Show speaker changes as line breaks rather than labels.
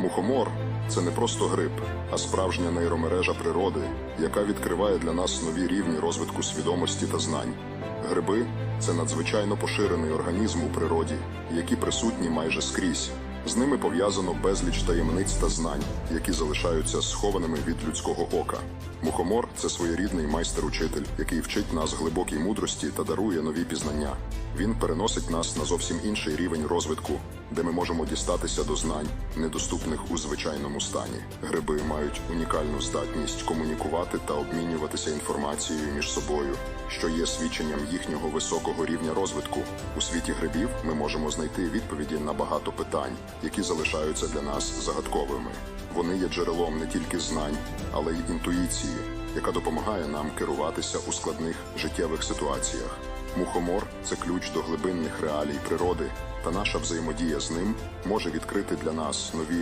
Мухомор це не просто гриб, а справжня нейромережа природи, яка відкриває для нас нові рівні розвитку свідомості та знань. Гриби це надзвичайно поширений організм у природі, які присутні майже скрізь. З ними пов'язано безліч таємниць та знань, які залишаються схованими від людського ока. Мухомор це своєрідний майстер-учитель, який вчить нас глибокій мудрості та дарує нові пізнання. Він переносить нас на зовсім інший рівень розвитку, де ми можемо дістатися до знань, недоступних у звичайному стані. Гриби мають унікальну здатність комунікувати та обмінюватися інформацією між собою, що є свідченням їхнього високого рівня розвитку. У світі грибів ми можемо знайти відповіді на багато питань, які залишаються для нас загадковими. Вони є джерелом не тільки знань, але й інтуїції, яка допомагає нам керуватися у складних життєвих ситуаціях. Мухомор це ключ до глибинних реалій природи, та наша взаємодія з ним може відкрити для нас нові